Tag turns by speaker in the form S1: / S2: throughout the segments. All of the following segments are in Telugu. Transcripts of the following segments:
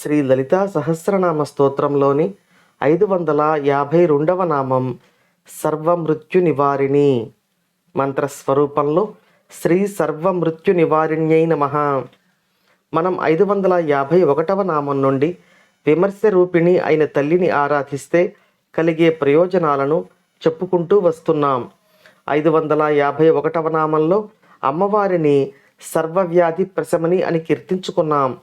S1: శ్రీ లలితా సహస్రనామ స్తోత్రంలోని ఐదు వందల యాభై రెండవ నామం సర్వమృత్యు నివారిణి మంత్రస్వరూపంలో శ్రీ సర్వమృత్యు నివారిణ్యై నమ. మనం ఐదు వందల యాభై ఒకటవ నామం నుండి విమర్శ రూపిణి అయిన తల్లిని ఆరాధిస్తే కలిగే ప్రయోజనాలను చెప్పుకుంటూ వస్తున్నాం. ఐదు వందల యాభై ఒకటవ నామంలో అమ్మవారిని సర్వవ్యాధి ప్రశమని అని కీర్తించుకున్నాం.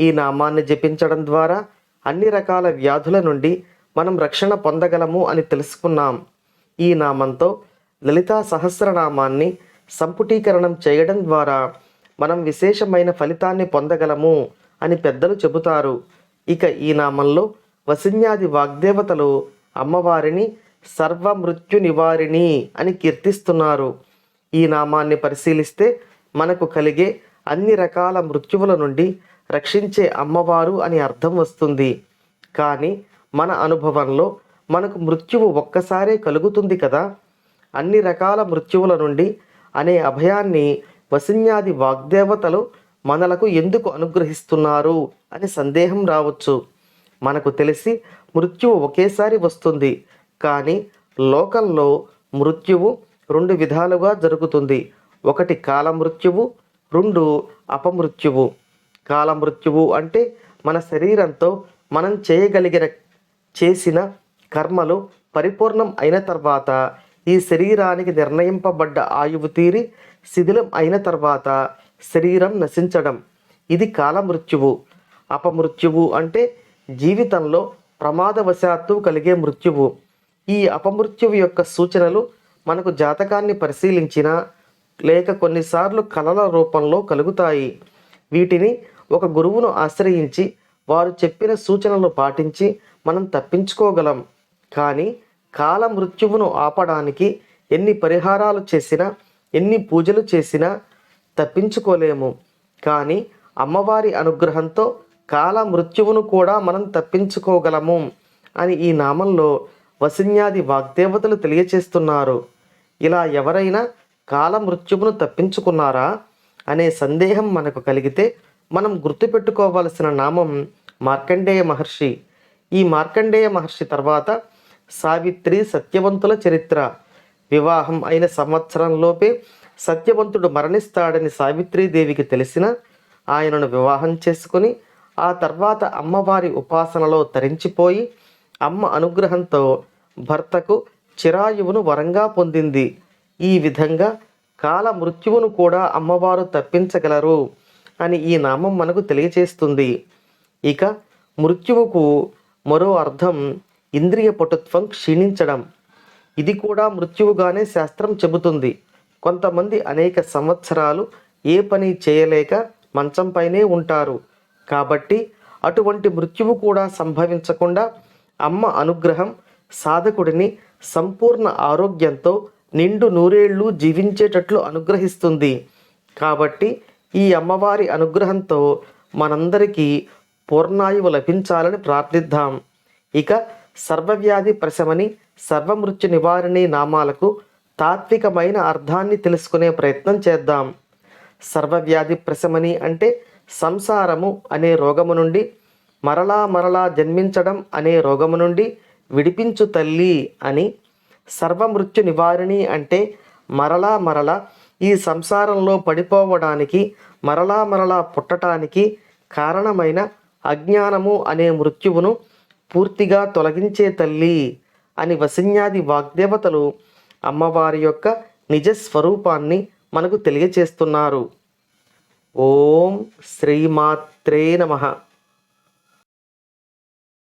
S1: ఈ నామాన్ని జపించడం ద్వారా అన్ని రకాల వ్యాధుల నుండి మనం రక్షణ పొందగలము అని తెలుసుకున్నాం. ఈ నామంతో లలితా సహస్రనామాన్ని సంపుటీకరణం చేయడం ద్వారా మనం విశేషమైన ఫలితాన్ని పొందగలము అని పెద్దలు చెబుతారు. ఇక ఈ నామంలో వసిన్యాది వాగ్దేవతలు అమ్మవారిని సర్వమృత్యు నివారిణి అని కీర్తిస్తున్నారు. ఈ నామాన్ని పరిశీలిస్తే మనకు కలిగే అన్ని రకాల మృత్యువుల నుండి రక్షించే అమ్మవారు అని అర్థం వస్తుంది. కానీ మన అనుభవంలో మనకు మృత్యువు ఒక్కసారే కలుగుతుంది కదా? అన్ని రకాల మృత్యువుల నుండి అనే అభయాన్ని వసిన్యాది వాగ్దేవతలు మనలకు ఎందుకు అనుగ్రహిస్తున్నారు అని సందేహం రావచ్చు. మనకు తెలిసి మృత్యువు ఒకేసారి వస్తుంది. కానీ లోకంలో మృత్యువు రెండు విధాలుగా జరుగుతుంది. ఒకటి కాలమృత్యువు రెండు అపమృత్యువు. కాల మృత్యువు అంటే మన శరీరంతో మనం చేయగలిగిన చేసిన కర్మలు పరిపూర్ణం అయిన తర్వాత ఈ శరీరానికి నిర్ణయింపబడ్డ ఆయువు తీరి శిథిలం అయిన తర్వాత శరీరం నశించడం. ఇది కాలమృత్యువు. అపమృత్యువు అంటే జీవితంలో ప్రమాదవశాత్తు కలిగే మృత్యువు. ఈ అపమృత్యువు యొక్క సూచనలు మనకు జాతకాన్ని పరిశీలించినా లేక కొన్నిసార్లు కళల రూపంలో కలుగుతాయి. వీటిని ఒక గురువును ఆశ్రయించి వారు చెప్పిన సూచనలు పాటించి మనం తప్పించుకోగలం. కానీ కాల మృత్యువును ఆపడానికి ఎన్ని పరిహారాలు చేసినా ఎన్ని పూజలు చేసినా తప్పించుకోలేము. కానీ అమ్మవారి అనుగ్రహంతో కాల మృత్యువును కూడా మనం తప్పించుకోగలము అని ఈ నామంలో వసిన్యాది వాగ్దేవతలు తెలియచేస్తున్నారు. ఇలా ఎవరైనా కాల మృత్యువును తప్పించుకున్నారా? అనే సందేహం మనకు కలిగితే మనం గుర్తుపెట్టుకోవలసిన నామం మార్కండేయ మహర్షి. ఈ మార్కండేయ మహర్షి తర్వాత సావిత్రి సత్యవంతుల చరిత్ర. వివాహం అయిన సంవత్సరంలోపే సత్యవంతుడు మరణిస్తాడని సావిత్రీదేవికి తెలిసిన ఆయనను వివాహం చేసుకుని ఆ తర్వాత అమ్మవారి ఉపాసనలో తరించిపోయి అమ్మ అనుగ్రహంతో భర్తకు చిరాయువును వరంగా పొందింది. ఈ విధంగా కాల మృత్యువును కూడా అమ్మవారు తప్పించగలరు. అని ఈ నామం మనకు తెలియచేస్తుంది. ఇక మృత్యువుకు మరో అర్థం ఇంద్రియ పటుత్వం క్షీణించడం. ఇది కూడా మృత్యువుగానే శాస్త్రం చెబుతుంది. కొంతమంది అనేక సంవత్సరాలు ఏ పని చేయలేక మంచంపైనే ఉంటారు. కాబట్టి అటువంటి మృత్యువు కూడా సంభవించకుండా అమ్మ అనుగ్రహం సాధకుడిని సంపూర్ణ ఆరోగ్యంతో నిండు నూరేళ్ళు జీవించేటట్లు అనుగ్రహిస్తుంది. కాబట్టి ఈ అమ్మవారి అనుగ్రహంతో మనందరికీ పూర్ణాయువు లభించాలని ప్రార్థిద్దాం. ఇక సర్వవ్యాధి ప్రశమని సర్వమృత్యు నివారణి నామాలకు తాత్వికమైన అర్థాన్ని తెలుసుకునే ప్రయత్నం చేద్దాం. సర్వవ్యాధి ప్రశమని అంటే సంసారము అనే రోగము నుండి మరలా మరలా జన్మించడం అనే రోగము నుండి విడిపించు తల్లి అని సర్వమృత్యు నివారిణి అంటే మరలా మరలా ఈ సంసారంలో పడిపోవడానికి మరలా మరలా పుట్టటానికి కారణమైన అజ్ఞానము అనే మృత్యువును పూర్తిగా తొలగించే తల్లి అని వసిన్యాది వాగ్దేవతలు అమ్మవారి యొక్క నిజ స్వరూపాన్ని మనకు తెలియచేస్తున్నారు. ఓం శ్రీమాత్రే నమః.